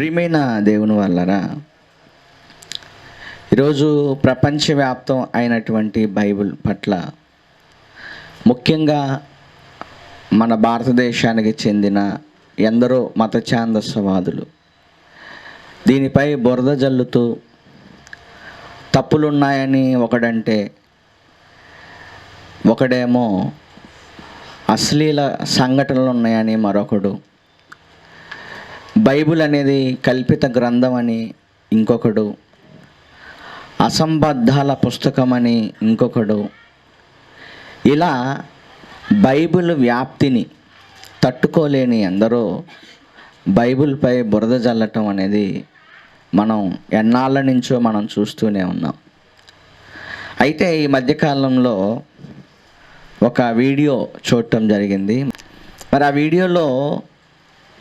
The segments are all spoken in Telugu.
ప్రియమైన దేవుని వల్లరా ఈరోజు ప్రపంచవ్యాప్తం అయినటువంటి బైబిల్ పట్ల ముఖ్యంగా మన భారతదేశానికి చెందిన ఎందరో మతఛాందస్యవాదులు దీనిపై బురద జల్లుతూ తప్పులున్నాయని ఒకడంటే ఒకడేమో అశ్లీల సంఘటనలు ఉన్నాయని మరొకడు బైబిల్ అనేది కల్పిత గ్రంథం అని ఇంకొకడు అసంబద్ధాల పుస్తకం అని ఇంకొకడు. ఇలా బైబిల్ వ్యాప్తిని తట్టుకోలేని ఎందరో బైబిల్పై బురద జల్లటం అనేది మనం ఎన్నాళ్ళ నుంచో మనం చూస్తూనే ఉన్నాం. అయితే ఈ మధ్యకాలంలో ఒక వీడియో చూడటం జరిగింది. మరి ఆ వీడియోలో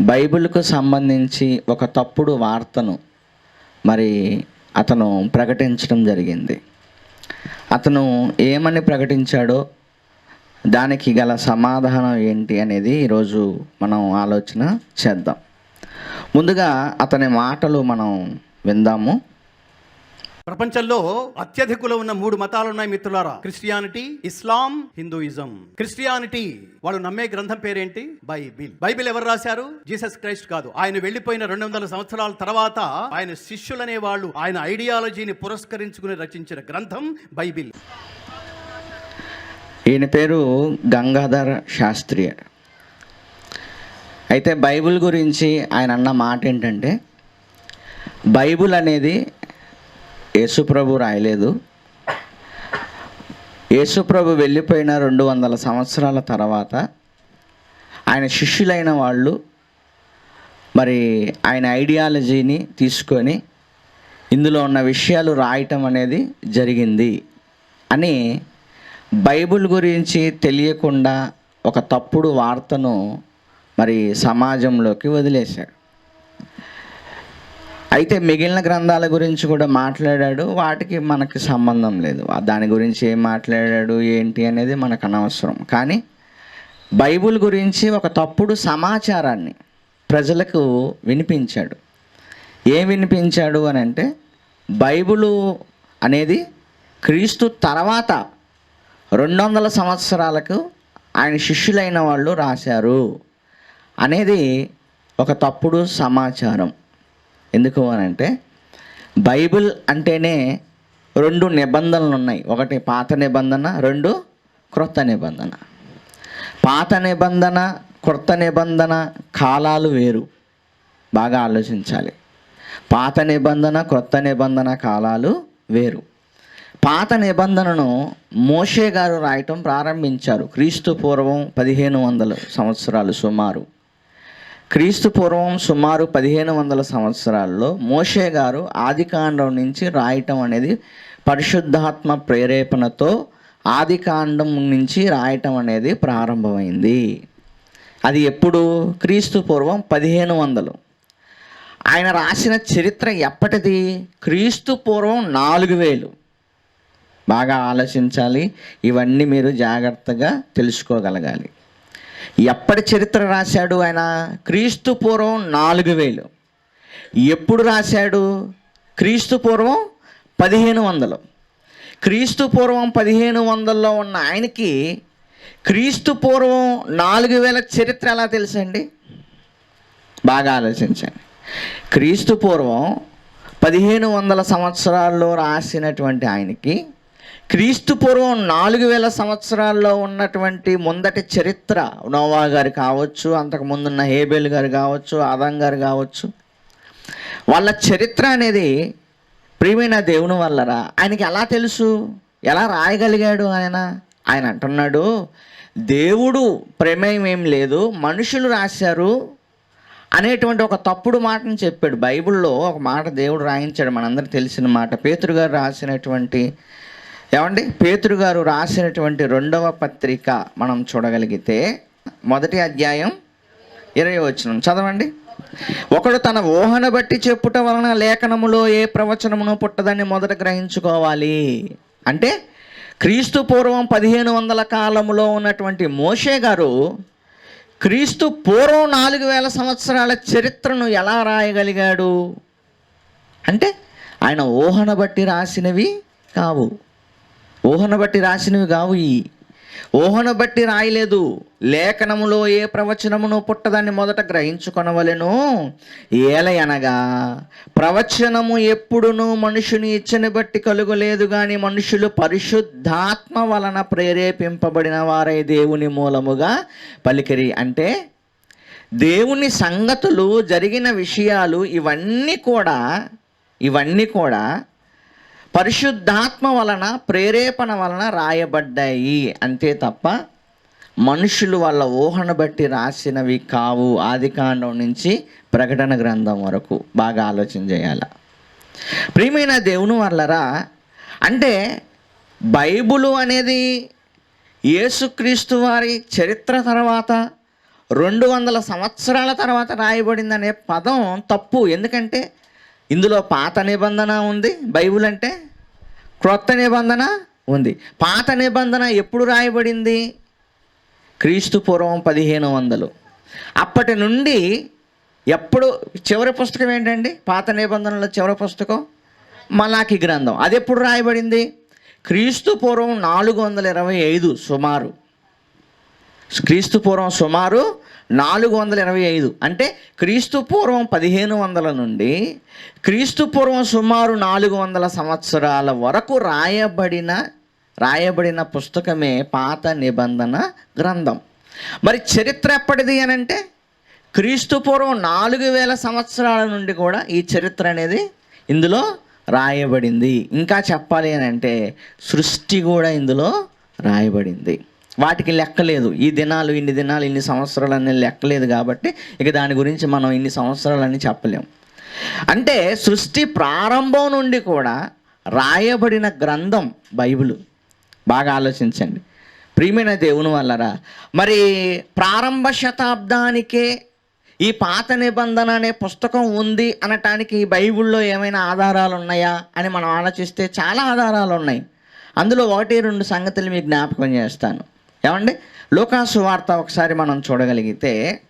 బైబిల్కు సంబంధించి ఒక తప్పుడు వార్తను మరి అతను ప్రకటించడం జరిగింది. అతను ఏమని ప్రకటించాడో దానికి గల సమాధానం ఏంటి అనేది ఈరోజు మనం ఆలోచన చేద్దాం. ముందుగా అతని మాటలు మనం విందాము. ప్రపంచంలో అత్యధికులో ఉన్న మూడు మతాలు ఉన్నాయి మిత్రులారా. క్రిస్టియానిటీ ఇస్లాం హిందూయిజం. క్రిస్టియానిటీ వాళ్ళు నమ్మే గ్రంథం పేరేంటి? బైబిల్. బైబిల్ ఎవరు రాశారు? జీసస్ క్రైస్ట్ కాదు. ఆయన వెళ్ళిపోయిన రెండు వందల సంవత్సరాల తర్వాత ఆయన శిష్యులనే వాళ్ళు ఆయన ఐడియాలజీని పురస్కరించుకుని రచించిన గ్రంథం బైబిల్. ఈయన పేరు గంగాధర శాస్త్రి. అయితే బైబిల్ గురించి ఆయన అన్న మాట ఏంటంటే బైబిల్ అనేది యేసుప్రభు రాయలేదు. యేసుప్రభు వెళ్ళిపోయిన రెండు వందల సంవత్సరాల తర్వాత ఆయన శిష్యులైన వాళ్ళు మరి ఆయన ఐడియాలజీని తీసుకొని ఇందులో ఉన్న విషయాలు రాయటం అనేది జరిగింది అని బైబిల్ గురించి తెలియకుండా ఒక తప్పుడు వార్తను మరి సమాజంలోకి వదిలేశాడు. అయితే మిగిలిన గ్రంథాల గురించి కూడా మాట్లాడాడు. వాటికి మనకి సంబంధం లేదు. దాని గురించి ఏం మాట్లాడాడు? ఏంటి అనేది మనకు అనవసరం. కానీ బైబిల్ గురించి ఒక తప్పుడు సమాచారాన్ని ప్రజలకు వినిపించాడు. ఏం వినిపించాడు అని అంటే బైబిలు అనేది క్రీస్తు తర్వాత రెండు వందల సంవత్సరాలకు ఆయన శిష్యులైన వాళ్ళు రాశారు అనేది ఒక తప్పుడు సమాచారం. ఎందుకు అని అంటే బైబిల్ అంటేనే రెండు నిబంధనలు ఉన్నాయి ఒకటి పాత నిబంధన రెండు క్రొత్త నిబంధన. పాత నిబంధన క్రొత్త నిబంధన కాలాలు వేరు. బాగా ఆలోచించాలి. పాత నిబంధన క్రొత్త నిబంధన కాలాలు వేరు. పాత నిబంధనను మోషే గారు రాయటం ప్రారంభించారు. క్రీస్తు పూర్వం పదిహేను వందల సంవత్సరాలు సుమారు. క్రీస్తు పూర్వం సుమారు పదిహేను వందల సంవత్సరాల్లో మోషే గారు ఆదికాండం నుంచి రాయటం అనేది పరిశుద్ధాత్మ ప్రేరేపణతో ఆదికాండం నుంచి రాయటం అనేది ప్రారంభమైంది. అది ఎప్పుడు? క్రీస్తు పూర్వం పదిహేను వందలు. ఆయన రాసిన చరిత్ర ఎప్పటిది? క్రీస్తు పూర్వం నాలుగు వేలు. బాగా ఆలోచించాలి. ఇవన్నీ మీరు జాగ్రత్తగా తెలుసుకోగలగాలి. ఎప్పటి చరిత్ర రాశాడు ఆయన? క్రీస్తు పూర్వం నాలుగు వేలు. ఎప్పుడు రాశాడు? క్రీస్తు పూర్వం పదిహేను వందలు. క్రీస్తు పూర్వం పదిహేను వందల్లో ఉన్న ఆయనకి క్రీస్తు పూర్వం నాలుగు వేల చరిత్ర ఎలా తెలుసండి? బాగా ఆలోచించండి. క్రీస్తు పూర్వం పదిహేను వందల సంవత్సరాల్లో రాసినటువంటి ఆయనకి క్రీస్తు పూర్వం నాలుగు వేల సంవత్సరాల్లో ఉన్నటువంటి ముందటి చరిత్ర నోవా గారు కావచ్చు అంతకు ముందున్న హేబేల్ గారు కావచ్చు ఆదాం గారు కావచ్చు. వాళ్ళ చరిత్ర అనేది ప్రియమైన దేవుని వల్లరా? ఆయనకి ఎలా తెలుసు? ఎలా రాయగలిగాడు ఆయన? ఆయన అంటున్నాడు దేవుడు ప్రమేయం ఏం లేదు మనుషులు రాశారు అనేటువంటి ఒక తప్పుడు మాటను చెప్పాడు బైబిల్లో. ఒక మాట దేవుడు రాయించాడు మనందరికీ తెలిసిన మాట. పేతురు గారు రాసినటువంటి ఏమండి? పేతురు గారు రాసినటువంటి రెండవ పత్రిక మనం చూడగలిగితే మొదటి అధ్యాయం ఇరవై వచ్చిన చదవండి. ఒకడు తన ఊహను బట్టి చెప్పుట వలన లేఖనములో ఏ ప్రవచనమును పుట్టదని మొదట గ్రహించుకోవాలి. అంటే క్రీస్తు పూర్వం పదిహేను వందల కాలంలో ఉన్నటువంటి మోషే గారు క్రీస్తు పూర్వం నాలుగు వేల సంవత్సరాల చరిత్రను ఎలా రాయగలిగాడు? అంటే ఆయన ఊహను బట్టి రాసినవి కావు. ఊహన బట్టి రాసినవి కావు ఈ. ఊహన బట్టి రాయలేదు. లేఖనములో ఏ ప్రవచనమును పుట్టదాన్ని మొదట గ్రహించుకొనవలెను? ఏలయనగా ప్రవచనము ఎప్పుడును మనుషుని ఇచ్చని బట్టి కలుగలేదు కానీ మనుషులు పరిశుద్ధాత్మ వలన ప్రేరేపింపబడిన వారై దేవుని మూలముగా పలికిరి. అంటే దేవుని సంగతులు జరిగిన విషయాలు ఇవన్నీ కూడా ఇవన్నీ కూడా పరిశుద్ధాత్మ వలన ప్రేరేపణ వలన రాయబడ్డాయి. అంతే తప్ప మనుషులు వాళ్ళ ఊహను బట్టి రాసినవి కావు. ఆదికాండం నుంచి ప్రకటన గ్రంథం వరకు బాగా ఆలోచన చేయాల. ప్రియమైన దేవుని వల్లరా అంటే బైబులు అనేది యేసుక్రీస్తు వారి చరిత్ర తర్వాత రెండు వందల సంవత్సరాల తర్వాత రాయబడిందనే పదం తప్పు. ఎందుకంటే ఇందులో పాత నిబంధన ఉంది బైబుల్ అంటే క్రొత్త నిబంధన ఉంది. పాత నిబంధన ఎప్పుడు రాయబడింది? క్రీస్తు పూర్వం పదిహేను వందలు. అప్పటి నుండి ఎప్పుడు చివరి పుస్తకం ఏంటండి? పాత నిబంధనలో చివరి పుస్తకం? మలాకి గ్రంథం. అది ఎప్పుడు రాయబడింది? క్రీస్తు పూర్వం నాలుగు వందల ఇరవై ఐదు సుమారు. క్రీస్తు పూర్వం సుమారు నాలుగు వందల ఇరవై ఐదు. అంటే క్రీస్తు పూర్వం పదిహేను వందల నుండి క్రీస్తు పూర్వం సుమారు నాలుగు వందల సంవత్సరాల వరకు రాయబడిన రాయబడిన పుస్తకమే పాత నిబంధన గ్రంథం. మరి చరిత్ర ఎప్పటిది అని అంటే క్రీస్తు పూర్వం నాలుగు వేల సంవత్సరాల నుండి కూడా ఈ చరిత్ర అనేది ఇందులో రాయబడింది. ఇంకా చెప్పాలి అని అంటే సృష్టి కూడా ఇందులో రాయబడింది. వాటికి లెక్కలేదు. ఈ దినాలు ఇన్ని దినాలు ఇన్ని సంవత్సరాలు అనేది లెక్కలేదు కాబట్టి ఇక దాని గురించి మనం ఇన్ని సంవత్సరాలని చెప్పలేం. అంటే సృష్టి ప్రారంభం నుండి కూడా రాయబడిన గ్రంథం బైబిల్. బాగా ఆలోచించండి. ప్రియమైన దేవుని వల్లరా మరి ప్రారంభ శతాబ్దానికే ఈ పాత నిబంధన అనే పుస్తకం ఉంది అనటానికి ఈ బైబిల్లో ఏమైనా ఆధారాలు ఉన్నాయా అని మనం ఆలోచిస్తే చాలా ఆధారాలు ఉన్నాయి అందులో ఒకటి రెండు సంగతులు మీకు జ్ఞాపకం చేస్తాను. ఏమండి? లోకాసు వార్త ఒకసారి మనం చూడగలిగితే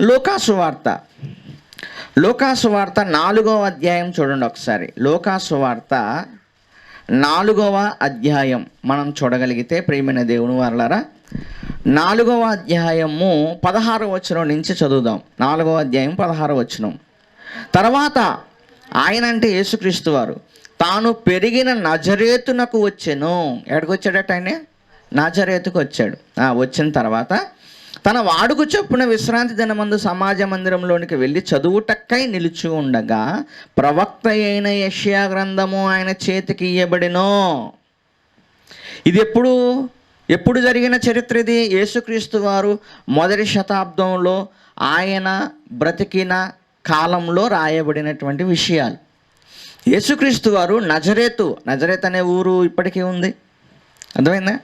లోకాసు వార్త లోకాసు వార్త నాలుగవ అధ్యాయం చూడండి ఒకసారి. లోకాసు వార్త నాలుగవ అధ్యాయం మనం చూడగలిగితే ప్రియమైన దేవుని వాళ్ళరా నాలుగవ అధ్యాయము పదహారు వచనం నుంచి చదువుదాం. నాలుగవ అధ్యాయం పదహారు వచనం. తర్వాత ఆయన అంటే యేసుక్రీస్తు వారు తాను పెరిగిన నజరేతునకు వచ్చెను. ఎక్కడికి వచ్చాడట ఆయన? నజరేతుకు వచ్చాడు. వచ్చిన తర్వాత తన వాడుకు చొప్పున విశ్రాంతి దినమందు సమాజ మందిరంలోనికి వెళ్ళి చదువుటక్కై నిలిచి ఉండగా ప్రవక్త అయిన యష్యా గ్రంథము ఆయన చేతికి ఇయ్యబడినో. ఇది ఎప్పుడు ఎప్పుడు జరిగిన చరిత్ర ఇది? యేసుక్రీస్తు వారు మొదటి శతాబ్దంలో ఆయన బ్రతికిన కాలంలో రాయబడినటువంటి విషయాలు. యేసుక్రీస్తు వారు నజరేతు. నజరేత్ అనే ఊరు ఇప్పటికీ ఉంది. అర్థమైందా?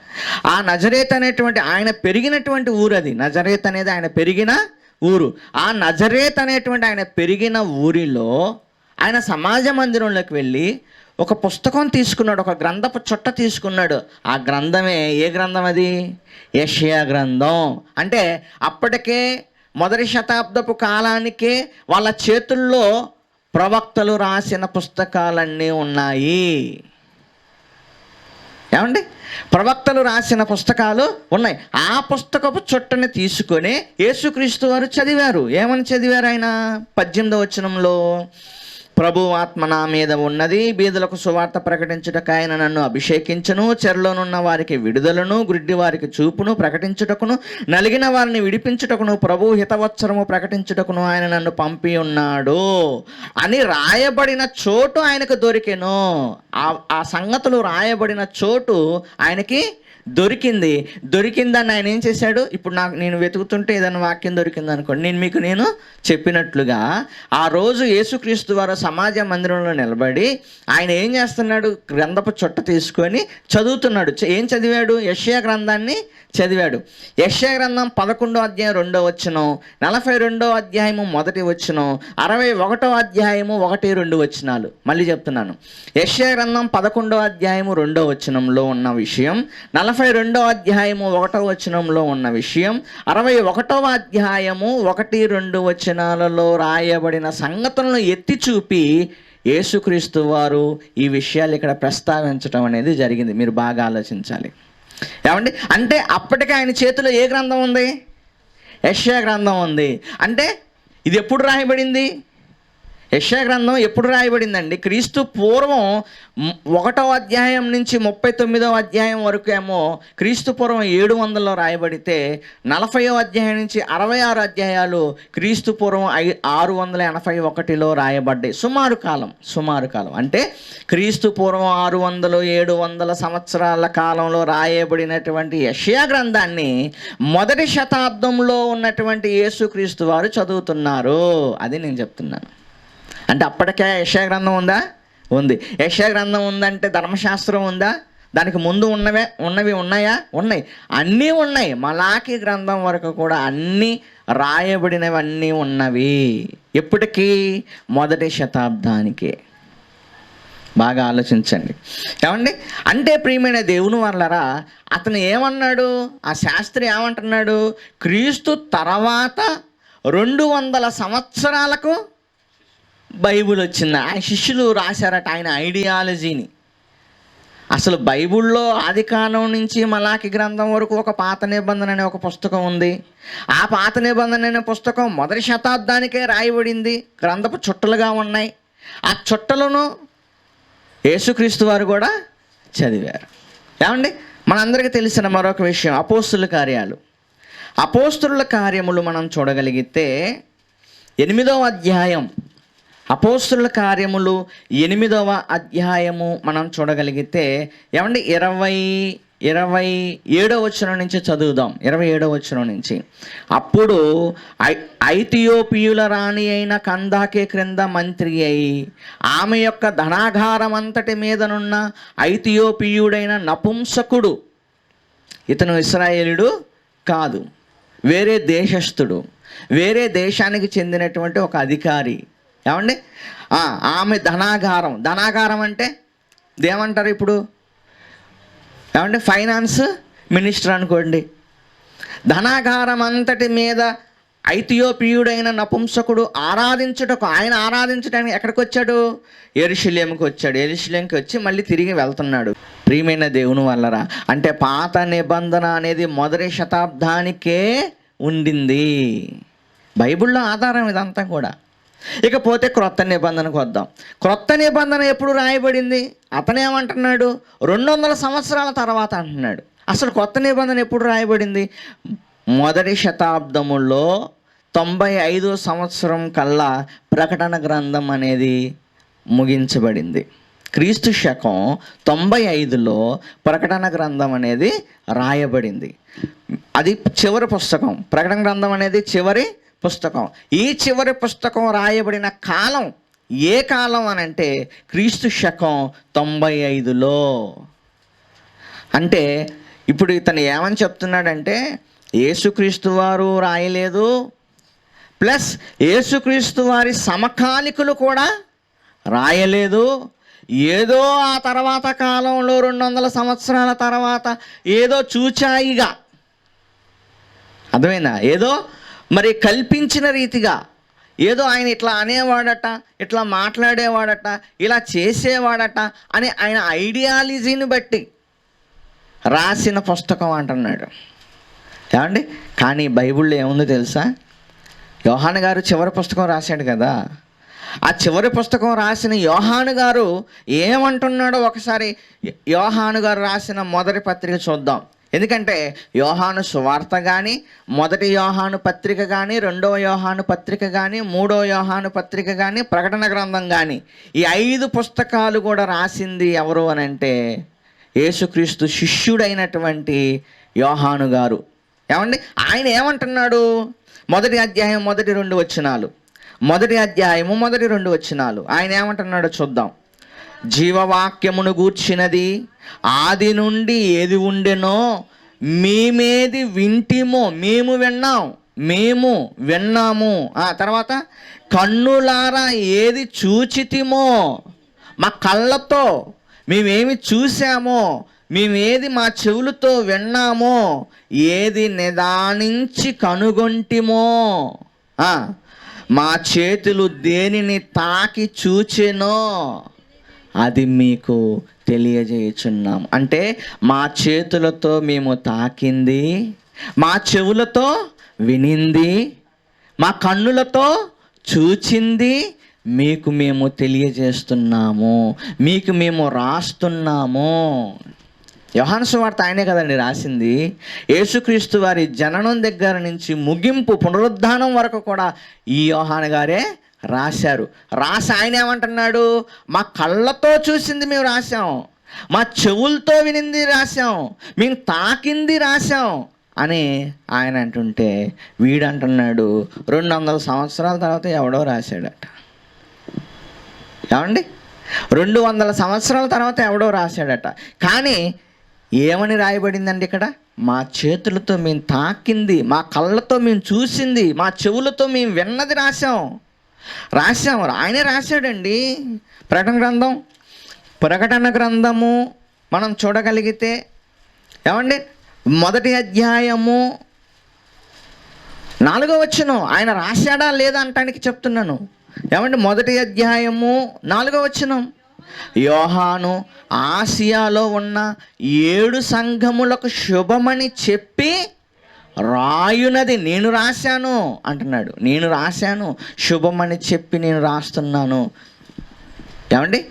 ఆ నజరేత్ అనేటువంటి ఆయన పెరిగినటువంటి ఊరు అది. నజరేత్ అనేది ఆయన పెరిగిన ఊరు. ఆ నజరేత్ అనేటువంటి ఆయన పెరిగిన ఊరిలో ఆయన సమాజ మందిరంలోకి వెళ్ళి ఒక పుస్తకం తీసుకున్నాడు ఒక గ్రంథపు చుట్ట తీసుకున్నాడు. ఆ గ్రంథమే ఏ గ్రంథం అది? యషయా గ్రంథం. అంటే అప్పటికే మొదటి శతాబ్దపు కాలానికే వాళ్ళ చేతుల్లో ప్రవక్తలు రాసిన పుస్తకాలన్నీ ఉన్నాయి. ఏమండి? ప్రవక్తలు రాసిన పుస్తకాలు ఉన్నాయి. ఆ పుస్తకపు చుట్టని తీసుకొని యేసుక్రీస్తు వారు చదివారు. ఏమని చదివారు ఆయన? పద్దెనిమిదవ వచనంలో ప్రభు ఆత్మ నా మీద ఉన్నది. బీదలకు సువార్త ప్రకటించుటకు ఆయన నన్ను అభిషేకించను. చెరలోనున్న వారికి విడుదలను గుడ్డి వారికి చూపును ప్రకటించుటకును నలిగిన వారిని విడిపించుటకును ప్రభు హితవత్సరము ప్రకటించుటకును ఆయన నన్ను పంపి ఉన్నాడు అని రాయబడిన చోటు ఆయనకు దొరికెను. ఆ ఆ సంగతులు రాయబడిన చోటు ఆయనకి దొరికింది. దొరికిందని ఆయన ఏం చేశాడు? ఇప్పుడు నాకు నేను వెతుకుతుంటే ఏదైనా వాక్యం దొరికింది అనుకోండి. నేను మీకు నేను చెప్పినట్లుగా ఆ రోజు యేసుక్రీస్తు వారు సమాజ మందిరంలో నిలబడి ఆయన ఏం చేస్తున్నాడు? గ్రంథపు చుట్ట తీసుకొని చదువుతున్నాడు. చ- ఏం చదివాడు? యష్యా గ్రంథాన్ని చదివాడు. యష్యా గ్రంథం పదకొండో అధ్యాయం రెండో వచ్చును నలభై రెండో అధ్యాయము మొదటి వచ్చును అరవై ఒకటో అధ్యాయము ఒకటి రెండు వచనాలు. మళ్ళీ చెప్తున్నాను. యష్యా గ్రంథం పదకొండో అధ్యాయము రెండో వచనంలో ఉన్న విషయం నలభై నలభై రెండవ అధ్యాయము ఒకటో వచనంలో ఉన్న విషయం. అరవై ఒకటవ అధ్యాయము ఒకటి రెండు వచనాలలో రాయబడిన సంగతులను ఎత్తి చూపి యేసుక్రీస్తు వారు ఈ విషయాలు ఇక్కడ ప్రస్తావించడం అనేది జరిగింది. మీరు బాగా ఆలోచించాలి. ఏమండి? అంటే అప్పటికే ఆయన చేతిలో ఏ గ్రంథం ఉంది? యెషయా గ్రంథం ఉంది. అంటే ఇది ఎప్పుడు రాయబడింది? యెషయా గ్రంథం ఎప్పుడు రాయబడిందండి? క్రీస్తు పూర్వం ఒకటో అధ్యాయం నుంచి ముప్పై తొమ్మిదవ అధ్యాయం వరకు ఏమో క్రీస్తు పూర్వం ఏడు వందలలో రాయబడితే నలభైవ అధ్యాయం నుంచి అరవై ఆరు అధ్యాయాలు క్రీస్తు పూర్వం ఐ ఆరు వందల ఎనభై ఒకటిలో రాయబడ్డాయి. సుమారు కాలం సుమారు కాలం. అంటే క్రీస్తు పూర్వం ఆరు వందలు ఏడు వందల సంవత్సరాల కాలంలో రాయబడినటువంటి యషయా గ్రంథాన్ని మొదటి శతాబ్దంలో ఉన్నటువంటి యేసుక్రీస్తు వారు చదువుతున్నారు. అది నేను చెప్తున్నాను. అంటే అప్పటికే యశాగ్రంథం ఉందా? ఉంది. యశాగ్రంథం ఉందంటే ధర్మశాస్త్రం ఉందా? దానికి ముందు ఉన్నవే ఉన్నవి ఉన్నాయా? ఉన్నాయి. అన్నీ ఉన్నాయి. మలాకి గ్రంథం వరకు కూడా అన్నీ రాయబడినవన్నీ ఉన్నవి. ఎప్పటికీ? మొదటి శతాబ్దానికి. బాగా ఆలోచించండి. ఏమండి? అంటే ప్రియమైన దేవుని వల్లరా అతను ఏమన్నాడు? ఆ శాస్త్రి ఏమంటున్నాడు? క్రీస్తు తర్వాత రెండు వందల సంవత్సరాలకు బైబిల్ వచ్చింది ఆయన శిష్యులు రాశారట ఆయన ఐడియాలజీని. అసలు బైబిల్లో ఆది కాలం నుంచి మలాకి గ్రంథం వరకు ఒక పాత నిబంధన అనే ఒక పుస్తకం ఉంది. ఆ పాత నిబంధన అనే పుస్తకం మొదటి శతాబ్దానికే రాయబడింది. గ్రంథపు చుట్టలుగా ఉన్నాయి. ఆ చుట్టలను యేసుక్రీస్తు వారు కూడా చదివారు. ఏమండి? మనందరికీ తెలిసిన మరొక విషయం. అపోస్తుల కార్యాలు. అపోస్తుల కార్యములు మనం చూడగలిగితే ఎనిమిదవ అధ్యాయం అపోస్తుల కార్యములు ఎనిమిదవ అధ్యాయము మనం చూడగలిగితే ఏమండి? ఇరవై ఇరవై ఏడో వచనం నుంచి చదువుదాం. ఇరవై ఏడవ వచనం నుంచి. అప్పుడు ఐ- ఐథియోపియుల రాణి అయిన కందాకే క్రింద మంత్రి అయి ఆమె యొక్క ధనాగారం అంతటి మీదనున్న ఐథియోపియుడైన నపుంసకుడు. ఇతను ఇస్రాయేలుడు కాదు. వేరే దేశస్థుడు. వేరే దేశానికి చెందినటువంటి ఒక అధికారి. ఏమండి? ఆమె ధనాగారం. ధనాగారం అంటే దేమంటారు ఇప్పుడు? ఏమంటే ఫైనాన్స్ మినిస్టర్ అనుకోండి. ధనాగారం అంతటి మీద ఐతియోపియుడైన నపుంసకుడు ఆరాధించుటకు ఆయన ఆరాధించడానికి ఎక్కడికి వచ్చాడు? ఎరుశల్యంకి వచ్చాడు. ఎరుశల్యంకి వచ్చి మళ్ళీ తిరిగి వెళ్తున్నాడు. ప్రియమైన దేవుని వల్లరా అంటే పాత నిబంధన అనేది మొదటి శతాబ్దానికే ఉండింది. బైబిల్లో ఆధారం ఇదంతా కూడా. ఇకపోతే క్రొత్త నిబంధనకు వద్దాం. క్రొత్త నిబంధన ఎప్పుడు రాయబడింది? అతనేమంటున్నాడు రెండు వందల సంవత్సరాల తర్వాత అంటున్నాడు. అసలు కొత్త నిబంధన ఎప్పుడు రాయబడింది? మొదటి శతాబ్దములో తొంభై ఐదో సంవత్సరం కల్లా ప్రకటన గ్రంథం అనేది ముగించబడింది. క్రీస్తు శకం తొంభై ఐదులో ప్రకటన గ్రంథం అనేది రాయబడింది. అది చివరి పుస్తకం. ప్రకటన గ్రంథం అనేది చివరి పుస్తకం. ఈ చివరి పుస్తకం రాయబడిన కాలం ఏ కాలం అని అంటే క్రీస్తు శకం తొంభై ఐదులో అంటే ఇప్పుడు ఇతను ఏమని చెప్తున్నాడంటే యేసుక్రీస్తు వారు రాయలేదు ప్లస్ యేసుక్రీస్తు వారి సమకాలికులు కూడా రాయలేదు. ఏదో ఆ తర్వాత కాలంలో రెండు వందల సంవత్సరాల తర్వాత ఏదో చూచాయిగా. అర్థమైందా? ఏదో మరి కల్పించిన రీతిగా ఏదో ఆయన ఇట్లా అనేవాడట ఇట్లా మాట్లాడేవాడట ఇలా చేసేవాడట అని ఆయన ఐడియాలజీని బట్టి రాసిన పుస్తకం అంటున్నాడు. ఏమండి? కానీ బైబిల్లో ఏముందో తెలుసా? యోహాను గారు చివరి పుస్తకం రాశాడు కదా. ఆ చివరి పుస్తకం రాసిన యోహాను గారు ఏమంటున్నాడో ఒకసారి యోహాను గారు రాసిన మొదటి పత్రిక చూద్దాం. ఎందుకంటే యోహాను సువార్త కానీ మొదటి యోహాను పత్రిక కానీ రెండవ యోహాను పత్రిక కానీ మూడో యోహాను పత్రిక కానీ ప్రకటన గ్రంథం కానీ ఈ ఐదు పుస్తకాలు కూడా రాసింది ఎవరు అని అంటే యేసుక్రీస్తు శిష్యుడైనటువంటి యోహాను గారు. ఏమండి? ఆయన ఏమంటున్నాడు? మొదటి అధ్యాయం మొదటి రెండు వచనాలు. మొదటి అధ్యాయము మొదటి రెండు వచనాలు. ఆయన ఏమంటున్నాడో చూద్దాం. జీవవాక్యమును గూర్చినది. ఆది నుండి ఏది ఉండెనో మేమేది వింటిమో. మేము విన్నాం. మేము విన్నాము. ఆ తర్వాత కన్నులారా ఏది చూచితిమో. మా కళ్ళతో మేమేమి చూసామో మేమేది మా చెవులతో విన్నామో. ఏది నిదానించి కనుగొంటిమో. మా చేతులు దేనిని తాకి చూచెనో. అది మీకు తెలియజేయుచున్నాం. అంటే మా చేతులతో మేము తాకింది మా చెవులతో వినింది మా కన్నులతో చూచింది మీకు మేము తెలియజేస్తున్నాము మీకు మేము రాస్తున్నాము. యోహాన్సు వార్త ఆయనే కదండి రాసింది. యేసుక్రీస్తు వారి జననం దగ్గర నుంచి ముగింపు పునరుద్ధానం వరకు కూడా ఈ యోహాన్ గారే రాశారు. రాసి ఆయన ఏమంటున్నాడు? మా కళ్ళతో చూసింది మేము రాసాం మా చెవులతో వినింది రాసాం మేము తాకింది రాసాం అని ఆయన అంటుంటే వీడు అంటున్నాడు రెండు వందల సంవత్సరాల తర్వాత ఎవడో రాశాడట. ఏమండి? రెండు వందల సంవత్సరాల తర్వాత ఎవడో రాశాడట. కానీ ఏమని రాయబడిందండి ఇక్కడ? మా చేతులతో మేము తాకింది మా కళ్ళతో మేము చూసింది మా చెవులతో మేము విన్నది రాసాం రాశాము. ఆయనే రాశాడండి. ప్రకటన గ్రంథం ప్రకటన గ్రంథము మనం చూడగలిగితే ఏమండి? మొదటి అధ్యాయము నాలుగో వచనం. ఆయన రాశాడా లేదా అంటానికి చెప్తున్నాను. ఏమంటే మొదటి అధ్యాయము నాలుగో వచనం. యోహాను ఆసియాలో ఉన్న ఏడు సంఘములకు శుభమని చెప్పి రాయునది నేను రాశాను అంటున్నాడు. నేను రాశాను. శుభమని చెప్పి నేను రాస్తున్నాను. ఏమండి?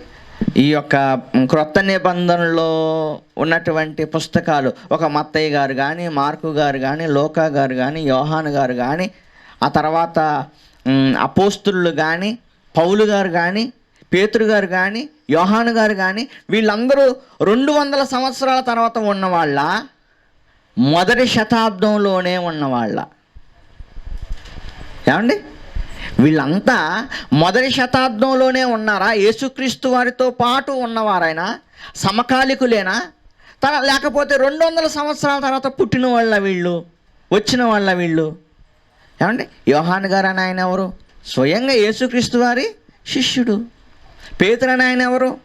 ఈ యొక్క క్రొత్త నిబంధనలో ఉన్నటువంటి పుస్తకాలు ఒక మత్తయ్య గారు కానీ మార్కు గారు కానీ లోకా గారు కానీ యోహాను గారు కానీ ఆ తర్వాత అపోస్తులు కానీ పౌలు గారు కానీ పేతురు గారు కానీ యోహాను గారు కానీ వీళ్ళందరూ రెండు వందల సంవత్సరాల తర్వాత ఉన్నవాళ్ళ? మొదటి శతాబ్దంలోనే ఉన్నవాళ్ళ. ఏమండి? వీళ్ళంతా మొదటి శతాబ్దంలోనే ఉన్నారా? యేసుక్రీస్తు వారితో పాటు ఉన్నవారైనా? సమకాలికులేనా? తర లేకపోతే రెండు వందల సంవత్సరాల తర్వాత పుట్టిన వాళ్ళ? వీళ్ళు వచ్చిన వాళ్ళ వీళ్ళు? ఏమండి? యోహాన్ గారు అని ఆయన ఎవరు? స్వయంగా యేసుక్రీస్తు వారి శిష్యుడు. పేతురు అని ఆయన ఎవరు?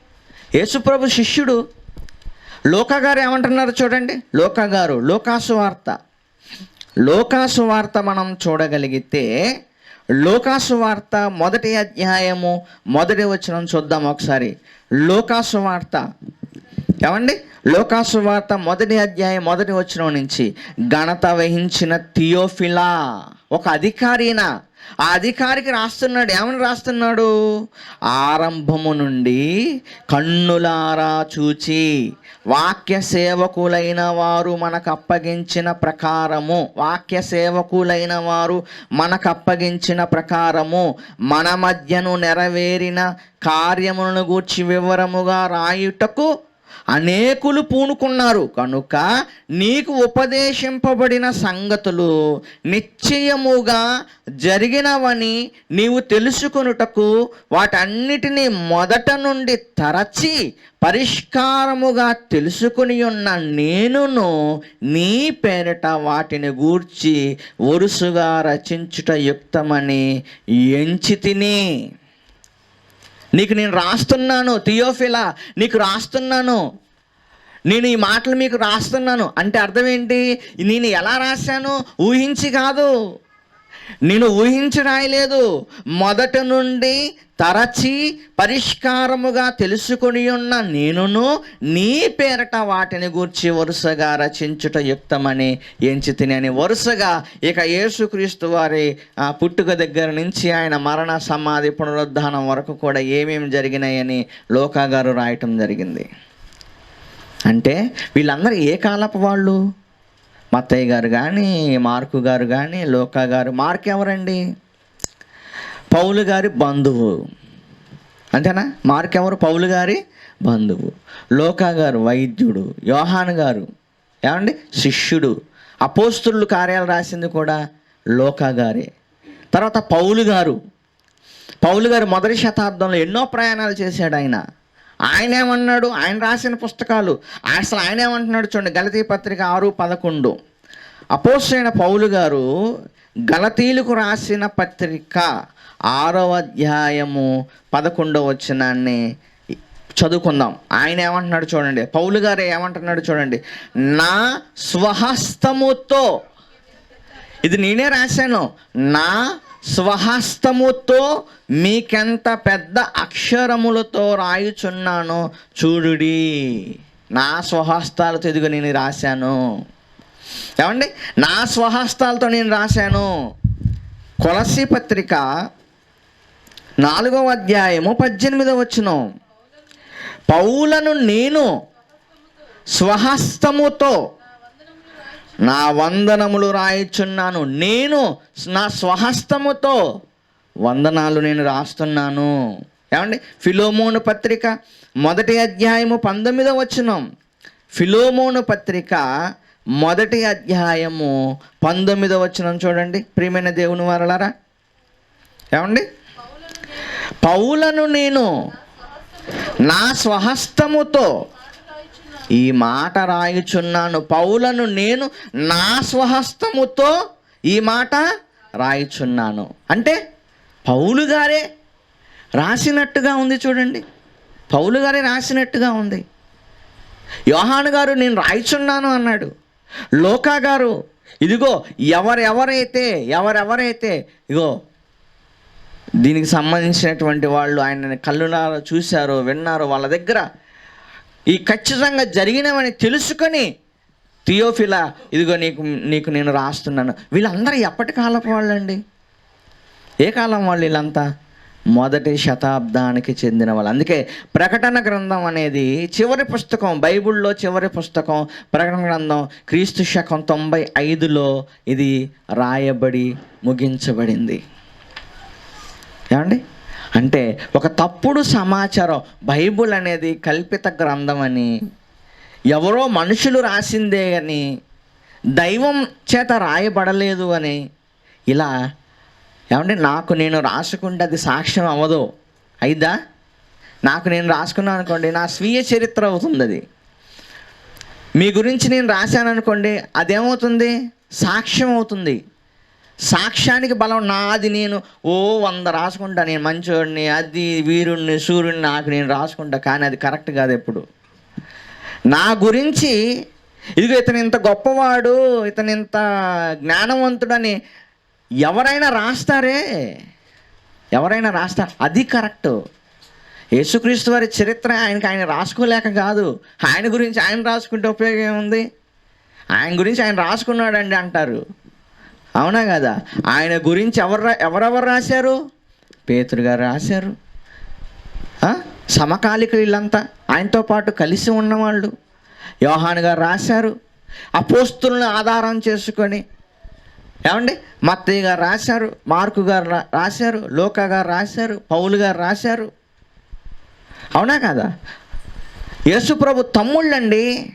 యేసుప్రభు శిష్యుడు. లోకా గారు ఏమంటున్నారు చూడండి? లోకా గారు లోకాసు వార్త లోకాసు వార్త మనం చూడగలిగితే లోకాసు వార్త మొదటి అధ్యాయము మొదటి వచనం చూద్దాం ఒకసారి. లోకాసు వార్త ఏమండి? లోకాసువార్త మొదటి అధ్యాయం మొదటి వచనం నుంచి ఘనత వహించిన థియోఫిలా ఒక అధికారినా ఆ అధికారికి రాస్తున్నాడు. ఏమని రాస్తున్నాడు? ఆరంభము నుండి కన్నులారా చూచి వాక్య సేవకులైన వారు మనకు అప్పగించిన ప్రకారము వాక్య సేవకులైన వారు మనకు అప్పగించిన ప్రకారము మన మధ్యను నెరవేరిన కార్యములను గూర్చి వివరముగా రాయుటకు అనేకులు పూనుకున్నారు. కనుక నీకు ఉపదేశింపబడిన సంగతులు నిశ్చయముగా జరిగినవని నీవు తెలుసుకొనుటకు వాటన్నిటినీ మొదట నుండి తరచి పరిష్కారముగా తెలుసుకుని ఉన్న నేనును నీ పేరిట వాటిని గూర్చి వరుసగా రచించుట యుక్తమని ఎంచి నీకు నేను రాస్తున్నాను థియోఫిలా నీకు రాస్తున్నాను. నేను ఈ మాటలు మీకు రాస్తున్నాను. అంటే అర్థం ఏంటి? నేను ఎలా రాశాను? ఊహించి కాదు. నేను ఊహించి రాయలేదు మొదట నుండి తరచి పరిష్కారముగా తెలుసుకొని ఉన్న నేనును నీ పేరట వాటిని గూర్చి వరుసగా రచించుట యుక్తమని ఎంచి తినని వరుసగా ఇక యేసుక్రీస్తు వారి ఆ, పుట్టుక దగ్గర నుంచి ఆయన మరణ సమాధి పునరుద్ధానం వరకు కూడా ఏమేమి జరిగినాయని లోకా గారు రాయటం జరిగింది. అంటే వీళ్ళందరూ ఏ కాలపు వాళ్ళు? మత్తయ్య గారు కానీ మార్కు గారు కానీ లోకా గారు మార్క్ ఎవరండి? పౌలు గారి బంధువు. అంతేనా? మార్క్ ఎవరు? పౌలు గారి బంధువు. లోకా గారు వైద్యుడు. యోహాన్ గారు. ఏమండి? శిష్యుడు. అపోస్తులు కార్యాలు రాసింది కూడా లోకా గారే. తర్వాత పౌలు గారు. పౌలు గారు మొదటి శతాబ్దంలో ఎన్నో ప్రయాణాలు చేశాడు ఆయన. ఆయన ఏమన్నాడు ఆయన రాసిన పుస్తకాలు. అసలు ఆయన ఏమంటున్నాడు చూడండి గలతీ పత్రిక ఆరు పదకొండు. అపోసైన పౌలు గారు గలతీలకు రాసిన పత్రిక ఆరవ అధ్యాయము పదకొండవ వచ్చినాన్ని చదువుకుందాం. ఆయన ఏమంటున్నాడు చూడండి పౌలు గారు ఏమంటున్నాడు చూడండి నా స్వహస్తముతో ఇది నేనే రాశాను నా స్వహస్తముతో మీకెంత పెద్ద అక్షరములతో రాయుచున్నాను చూడుడి. నా స్వహస్తాలతో ఎదుగు నేను రాశాను. ఏమండి? నా స్వహస్తాలతో నేను రాశాను. కొలసి పత్రిక నాలుగవ అధ్యాయము పద్దెనిమిదవ వచ్చిన పౌలను నేను స్వహస్తముతో నా వందనములు రాయిచున్నాను. నేను నా స్వహస్తముతో వందనాలు నేను రాస్తున్నాను. ఏమండి? ఫిలోమోను పత్రిక మొదటి అధ్యాయము పంతొమ్మిదో వచనం. ఫిలోమోను పత్రిక మొదటి అధ్యాయము పంతొమ్మిదో వచనం చూడండి. ప్రియమైన దేవుని వారలారా ఏమండి? పౌలను నేను నా స్వహస్తముతో ఈ మాట రాయుచున్నాను. పౌలను నేను నా స్వహస్తముతో ఈ మాట రాయుచున్నాను. అంటే పౌలు గారే రాసినట్టుగా ఉంది చూడండి. పౌలు గారే రాసినట్టుగా ఉంది. యోహాను గారు నేను రాయిచున్నాను అన్నాడు. లోకా గారు ఇదిగో ఎవరెవరైతే ఎవరెవరైతే ఇగో దీనికి సంబంధించినటువంటి వాళ్ళు ఆయన కళ్ళునారో చూశారో విన్నారో వాళ్ళ దగ్గర ఈ ఖచ్చితంగా జరిగినవని తెలుసుకొని థియోఫిలా ఇదిగో నీకు నీకు నేను రాస్తున్నాను. వీళ్ళందరూ ఎప్పటి కాలపు వాళ్ళండి? ఏ కాలం వాళ్ళు వీళ్ళంతా? మొదటి శతాబ్దానికి చెందిన వాళ్ళు. అందుకే ప్రకటన గ్రంథం అనేది చివరి పుస్తకం బైబిల్లో చివరి పుస్తకం ప్రకటన గ్రంథం క్రీస్తు శకం తొంభై ఐదులో ఇది రాయబడి ముగించబడింది. ఏమండి? అంటే ఒక తప్పుడు సమాచారం బైబుల్ అనేది కల్పిత గ్రంథం అని ఎవరో మనుషులు రాసిందే అని దైవం చేత రాయబడలేదు అని ఇలా ఏమంటే నాకు నేను రాసుకుంటే అది సాక్ష్యం అవ్వదు. అయిదా నాకు నేను రాసుకున్నాను అనుకోండి నా స్వీయ చరిత్ర అవుతుంది అది. మీ గురించి నేను రాశాను అనుకోండి అదేమవుతుంది? సాక్ష్యం అవుతుంది. సాక్ష్యానికి బలం నాది నేను. ఓ వంద రాసుకుంటా నేను మంచోడిని అది వీరుణ్ణి సూర్యుడిని నాకు నేను రాసుకుంటా కానీ అది కరెక్ట్ కాదు ఎప్పుడు. నా గురించి ఇదిగో ఇతను ఇంత గొప్పవాడు ఇతను ఇంత జ్ఞానవంతుడని ఎవరైనా రాస్తారే? ఎవరైనా రాస్తారు? అది కరెక్ట్. యేసుక్రీస్తు వారి చరిత్ర ఆయనకి ఆయన రాసుకోలేక కాదు. ఆయన గురించి ఆయన రాసుకుంటే ఉపయోగం ఏముంది? ఆయన గురించి ఆయన రాసుకున్నాడండి అంటారు. అవునా కదా? ఆయన గురించి ఎవరు రా- ఎవరెవరు రాశారు? పేతురు గారు రాశారు. సమకాలిక వీళ్ళంతా ఆయనతో పాటు కలిసి ఉన్నవాళ్ళు. యోహాన్ గారు రాశారు. అపోస్తులను ఆధారం చేసుకొని. ఏమండి? మత్తయ్య గారు రాశారు. మార్కు గారు రా- రాశారు. లోకా గారు రాశారు. పౌలు గారు రాశారు. అవునా కదా? యేసుప్రభు తమ్ముళ్ళండి.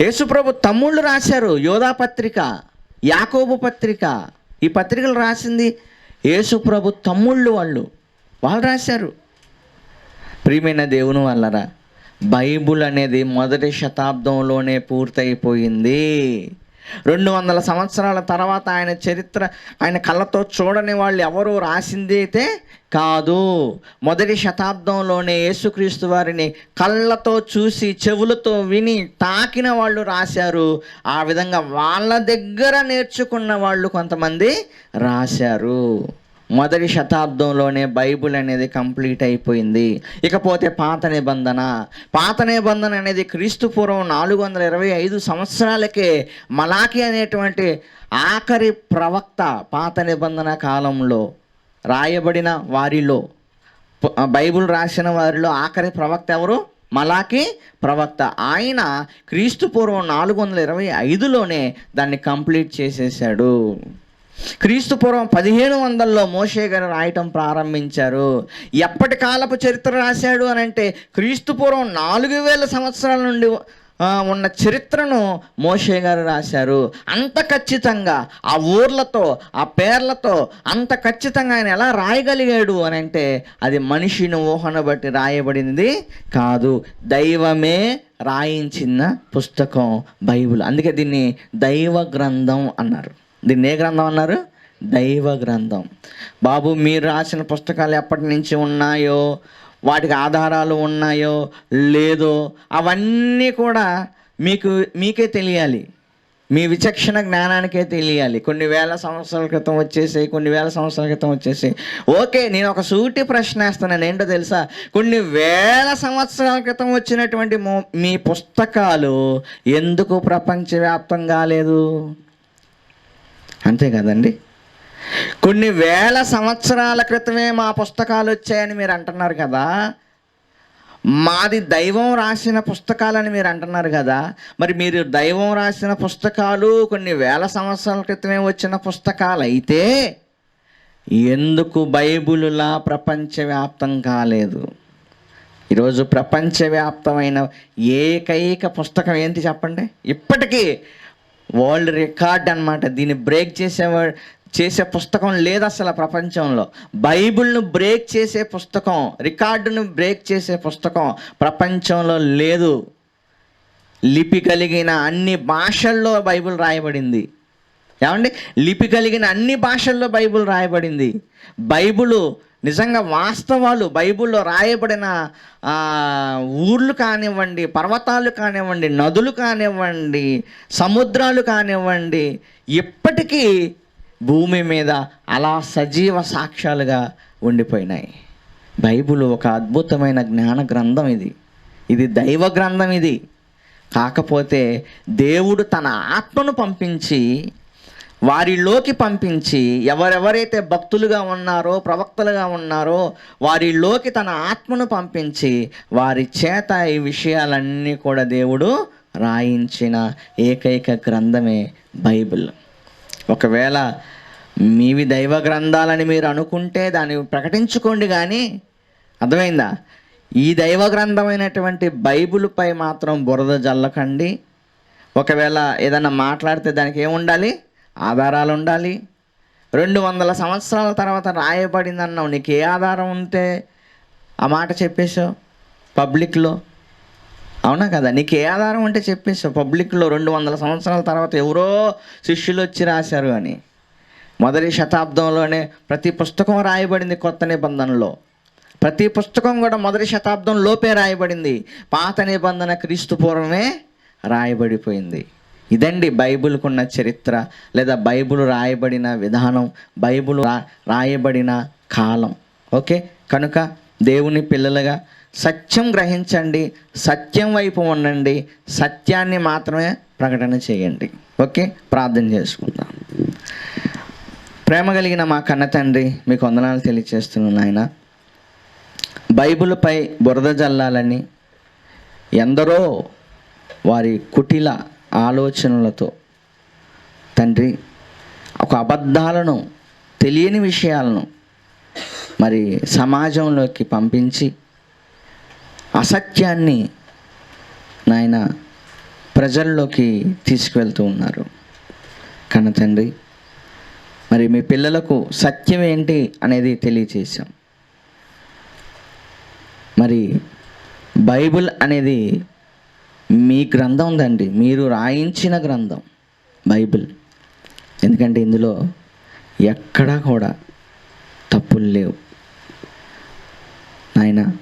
యేసుప్రభు తమ్ముళ్ళు రాశారు. యోధా పత్రిక యాకోబు పత్రిక. ఈ పత్రికలు రాసింది యేసుప్రభు తమ్ముళ్ళు వాళ్ళు. వాళ్ళు రాశారు. ప్రియమైన దేవుని వల్లరా బైబుల్ అనేది మొదటి శతాబ్దంలోనే పూర్తయిపోయింది. రెండు వందల సంవత్సరాల తర్వాత ఆయన చరిత్ర ఆయన కళ్ళతో చూడని వాళ్ళు ఎవరు రాసింది అయితే కాదు. మొదటి శతాబ్దంలోనే యేసుక్రీస్తు వారిని కళ్ళతో చూసి చెవులతో విని తాకిన వాళ్ళు రాశారు. ఆ విధంగా వాళ్ళ దగ్గర నేర్చుకున్న వాళ్ళు కొంతమంది రాశారు. మొదటి శతాబ్దంలోనే బైబిల్ అనేది కంప్లీట్ అయిపోయింది. ఇకపోతే పాత నిబంధన. పాత నిబంధన అనేది క్రీస్తు పూర్వం నాలుగు వందల ఇరవై ఐదు సంవత్సరాలకే మలాకి అనేటువంటి ఆఖరి ప్రవక్త పాత నిబంధన కాలంలో రాయబడిన వారిలో బైబుల్ బైబిల్ రాసిన వారిలో ఆఖరి ప్రవక్త ఎవరు? మలాకి ప్రవక్త. ఆయన క్రీస్తు పూర్వం నాలుగు వందల ఇరవై ఐదులోనే దాన్ని కంప్లీట్ చేసేసాడు క్రీస్తు పూర్వం పదిహేను వందల్లో మోషే గారు రాయటం ప్రారంభించారు. ఎప్పటి కాలపు చరిత్ర రాశాడు అని అంటే క్రీస్తు పూర్వం నాలుగు వేల సంవత్సరాల నుండి ఉన్న చరిత్రను మోషే గారు రాశారు. అంత ఖచ్చితంగా ఆ ఊర్లతో ఆ పేర్లతో అంత ఖచ్చితంగా ఆయన ఎలా రాయగలిగాడు అని అంటే అది మనిషిని ఊహను బట్టి రాయబడింది కాదు. దైవమే రాయించిన పుస్తకం బైబిల్. అందుకే దీన్ని దైవ గ్రంథం అన్నారు. దీన్ని ఏ గ్రంథం అన్నారు? దైవ గ్రంథం. బాబు మీరు రాసిన పుస్తకాలు ఎప్పటి నుంచి ఉన్నాయో వాటికి ఆధారాలు ఉన్నాయో లేదో అవన్నీ కూడా మీకు మీకే తెలియాలి. మీ విచక్షణ జ్ఞానానికే తెలియాలి. కొన్ని వేల సంవత్సరాల క్రితం వచ్చేసి కొన్ని వేల సంవత్సరాల క్రితం వచ్చేసి ఓకే నేను ఒక సూటి ప్రశ్న వేస్తున్నాను. ఏంటో తెలుసా? కొన్ని వేల సంవత్సరాల క్రితం వచ్చినటువంటి మీ పుస్తకాలు ఎందుకు ప్రపంచవ్యాప్తం కాలేదు? అంతే కదండి కొన్ని వేల సంవత్సరాల క్రితమే మా పుస్తకాలు వచ్చాయని మీరు అంటున్నారు కదా. మాది దైవం రాసిన పుస్తకాలని మీరు అంటున్నారు కదా. మరి మీరు దైవం రాసిన పుస్తకాలు కొన్ని వేల సంవత్సరాల క్రితమే వచ్చిన పుస్తకాలు అయితే ఎందుకు బైబిలులా ప్రపంచవ్యాప్తం కాలేదు? ఈరోజు ప్రపంచవ్యాప్తమైన ఏకైక పుస్తకం ఏంటి చెప్పండి? ఇప్పటికీ వరల్డ్ రికార్డ్ అన్నమాట. దీన్ని బ్రేక్ చేసేవాడు చేసే పుస్తకం లేదు అసలు ప్రపంచంలో. బైబిల్ను బ్రేక్ చేసే పుస్తకం రికార్డును బ్రేక్ చేసే పుస్తకం ప్రపంచంలో లేదు. లిపి కలిగిన అన్ని భాషల్లో బైబిల్ రాయబడింది. ఏమండి? లిపి కలిగిన అన్ని భాషల్లో బైబిల్ రాయబడింది. బైబిల్ నిజంగా వాస్తవాలు బైబిల్లో రాయబడిన ఊర్లు కానివ్వండి పర్వతాలు కానివ్వండి నదులు కానివ్వండి సముద్రాలు కానివ్వండి ఇప్పటికీ భూమి మీద అలా సజీవ సాక్ష్యాలుగా ఉండిపోయినాయి. బైబిల్ ఒక అద్భుతమైన జ్ఞాన గ్రంథం ఇది. ఇది దైవ గ్రంథం ఇది. కాకపోతే దేవుడు తన ఆత్మను పంపించి వారిలోకి పంపించి ఎవరెవరైతే భక్తులుగా ఉన్నారో ప్రవక్తలుగా ఉన్నారో వారిలోకి తన ఆత్మను పంపించి వారి చేత ఈ విషయాలన్నీ కూడా దేవుడు రాయించిన ఏకైక గ్రంథమే బైబిల్. ఒకవేళ మీవి దైవ గ్రంథాలని మీరు అనుకుంటే దాన్ని ప్రకటించుకోండి కానీ అర్థమైందా? ఈ దైవ గ్రంథమైనటువంటి బైబిల్పై మాత్రం బురద జల్లకండి. ఒకవేళ ఏదన్నా మాట్లాడితే దానికి ఏముండాలి? ఆధారాలు ఉండాలి. రెండు వందల సంవత్సరాల తర్వాత రాయబడింది అన్నావు నీకు ఏ ఆధారం ఉంటే ఆ మాట చెప్పేశావు? పబ్లిక్లో? అవునా కదా? నీకు ఏ ఆధారం ఉంటే చెప్పేసావు పబ్లిక్లో రెండు వందల సంవత్సరాల తర్వాత ఎవరో శిష్యులు వచ్చి రాశారు అని. మొదటి శతాబ్దంలోనే ప్రతి పుస్తకం రాయబడింది కొత్త నిబంధనలో. ప్రతి పుస్తకం కూడా మొదటి శతాబ్దం లోపే రాయబడింది. పాత నిబంధన క్రీస్తు పూర్వమే రాయబడిపోయింది. ఇదండి బైబిల్కున్న చరిత్ర లేదా బైబిల్ రాయబడిన విధానం బైబిల్ రా రాయబడిన కాలం. ఓకే? కనుక దేవుని పిల్లలుగా సత్యం గ్రహించండి సత్యం వైపు ఉండండి సత్యాన్ని మాత్రమే ప్రకటన చేయండి. ఓకే? ప్రార్థన చేసుకుందాం. ప్రేమ కలిగిన మా కన్న తండ్రి మీకు వందనాలు తెలియచేస్తున్నాను ఆయన బైబిల్పై బురద జల్లాలని ఎందరో వారి కుటిల ఆలోచనలతో. తండ్రి ఒక అబద్ధాలను తెలియని విషయాలను మరి సమాజంలోకి పంపించి అసత్యాన్ని నాయన ప్రజల్లోకి తీసుకువెళ్తూ ఉన్నారు. కన్న తండ్రి మరి మీ పిల్లలకు సత్యం ఏంటి అనేది తెలియచేశాం. మరి బైబిల్ అనేది మీ గ్రంథం ఉందండి. మీరు రాయించిన గ్రంథం బైబిల్. ఎందుకంటే ఇందులో ఎక్కడా కూడా తప్పులు లేవు. నాయన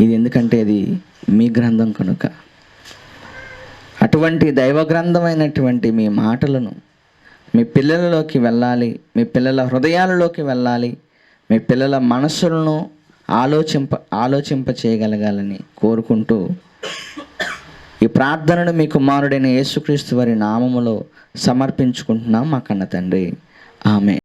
ఇది ఎందుకంటే అది మీ గ్రంథం కనుక. అటువంటి దైవ గ్రంథమైనటువంటి మీ మాటలను మీ పిల్లలలోకి వెళ్ళాలి మీ పిల్లల హృదయాలలోకి వెళ్ళాలి మీ పిల్లల మనస్సులను ఆలోచింప ఆలోచింప చేయగలగాలని కోరుకుంటూ ఈ ప్రార్థనను మీ కుమారుడైన యేసుక్రీస్తు వారి నామములో సమర్పించుకుంటున్నాం మా కన్న తండ్రి. ఆమె